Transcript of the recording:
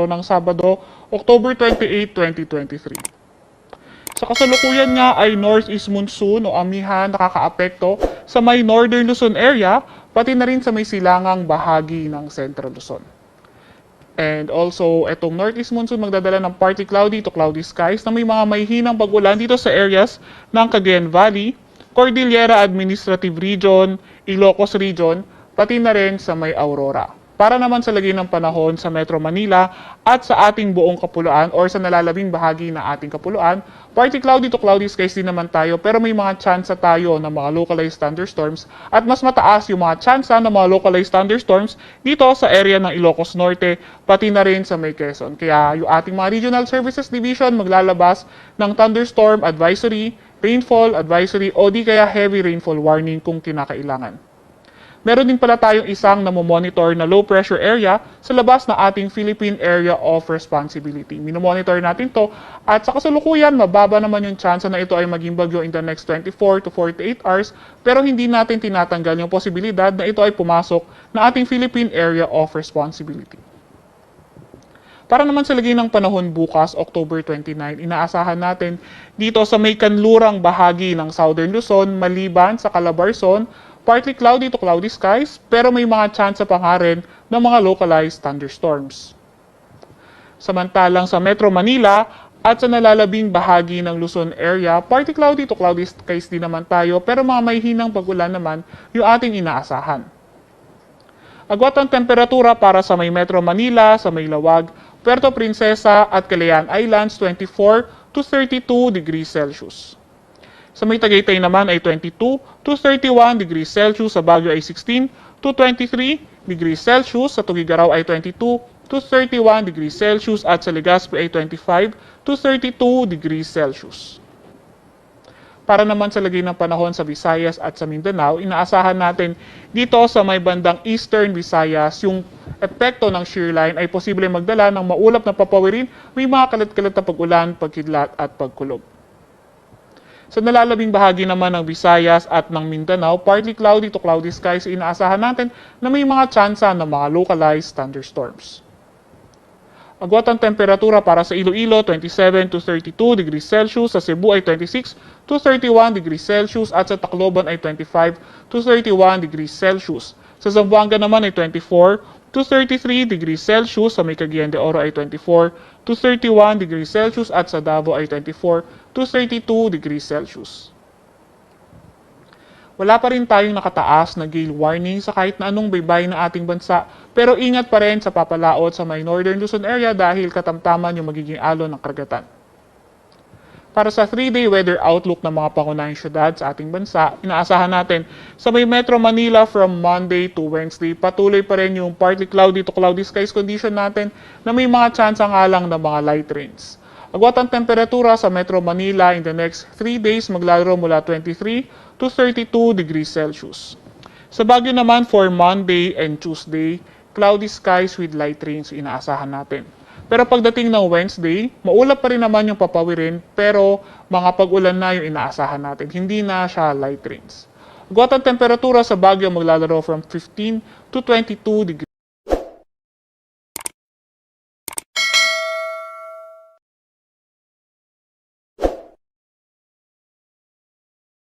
araw ng Sabado, October 28, 2023. Sa kasalukuyan nga ay northeast monsoon o amihan nakakaapekto sa may northern Luzon area, pati na rin sa may silangang bahagi ng Central Luzon. And also, itong northeast monsoon magdadala ng partly cloudy to cloudy skies na may mga may hinang pag-ulan dito sa areas ng Cagayan Valley, Cordillera Administrative Region, Ilocos Region, pati na rin sa may Aurora. Para naman sa lagay ng panahon sa Metro Manila at sa ating buong kapuluan or sa nalalabing bahagi ng ating kapuluan, partly cloudy to cloudy skies din naman tayo pero may mga tsansa tayo ng mga localized thunderstorms at mas mataas yung mga tsansa ng mga localized thunderstorms dito sa area ng Ilocos Norte pati na rin sa may Quezon. Kaya yung ating mga Regional Services Division maglalabas ng thunderstorm advisory, rainfall advisory o di kaya heavy rainfall warning kung kinakailangan. Meron din pala tayong isang namomonitor na low pressure area sa labas ng ating Philippine Area of Responsibility. Minomonitor natin to at sa kasalukuyan mababa naman yung chance na ito ay maging bagyo in the next 24 to 48 hours pero hindi natin tinatanggal yung posibilidad na ito ay pumasok na ating Philippine Area of Responsibility. Para naman sa lagay ng panahon bukas, October 29, inaasahan natin dito sa may kanlurang bahagi ng Southern Luzon, maliban sa Calabarzon, partly cloudy to cloudy skies, pero may mga chance pa nga rin ng mga localized thunderstorms. Samantalang sa Metro Manila at sa nalalabing bahagi ng Luzon area, partly cloudy to cloudy skies din naman tayo, pero mga may hinang pag-ulan naman yung ating inaasahan. Agwat ang temperatura para sa may Metro Manila, sa may Lawag, Puerto Princesa at Calayan Islands 24 to 32 degrees Celsius. Sa may Tagaytay naman ay 22 to 31 degrees Celsius, sa Baguio ay 16 to 23 degrees Celsius, sa Tugigaraw ay 22 to 31 degrees Celsius at sa Legazpi ay 25 to 32 degrees Celsius. Para naman sa lagay ng panahon sa Visayas at sa Mindanao, inaasahan natin dito sa may bandang Eastern Visayas, yung epekto ng shear line ay posible magdala ng maulap na papawirin, may mga kalat-kalat na pag-ulan, pagkidlat at pagkulog. Sa nalalabing bahagi naman ng Visayas at ng Mindanao, partly cloudy to cloudy skies, inaasahan natin na may mga tsansa ng mga localized thunderstorms. Agwat ang temperatura para sa Iloilo, 27 to 32 degrees Celsius, sa Cebu ay 26 to 31 degrees Celsius at sa Tacloban ay 25 to 31 degrees Celsius. Sa Zamboanga naman ay 24 to 33 degrees Celsius, sa may Cagayan de Oro ay 24 to 31 degrees Celsius at sa Davao ay 24 to 32 degrees Celsius. Wala pa rin tayong nakataas na gale warning sa kahit na anong baybay ng ating bansa, pero ingat pa rin sa papalaot sa may northern Luzon area dahil katamtaman yung magiging alon ng karagatan. Para sa 3-day weather outlook ng mga pangunahing syudad sa ating bansa, inaasahan natin sa may Metro Manila from Monday to Wednesday, patuloy pa rin yung partly cloudy to cloudy skies condition natin na may mga chance nga lang ng mga light rains. Agwat ang temperatura sa Metro Manila in the next 3 days maglalaro mula 23 to 32 degrees Celsius. Sa Baguio naman for Monday and Tuesday, cloudy skies with light rains inaasahan natin. Pero pagdating ng Wednesday, maulap pa rin naman yung papawirin pero mga pag-ulan na yung inaasahan natin. Hindi na siya light rains. Agwat ang temperatura sa Baguio maglalaro from 15 to 22 degrees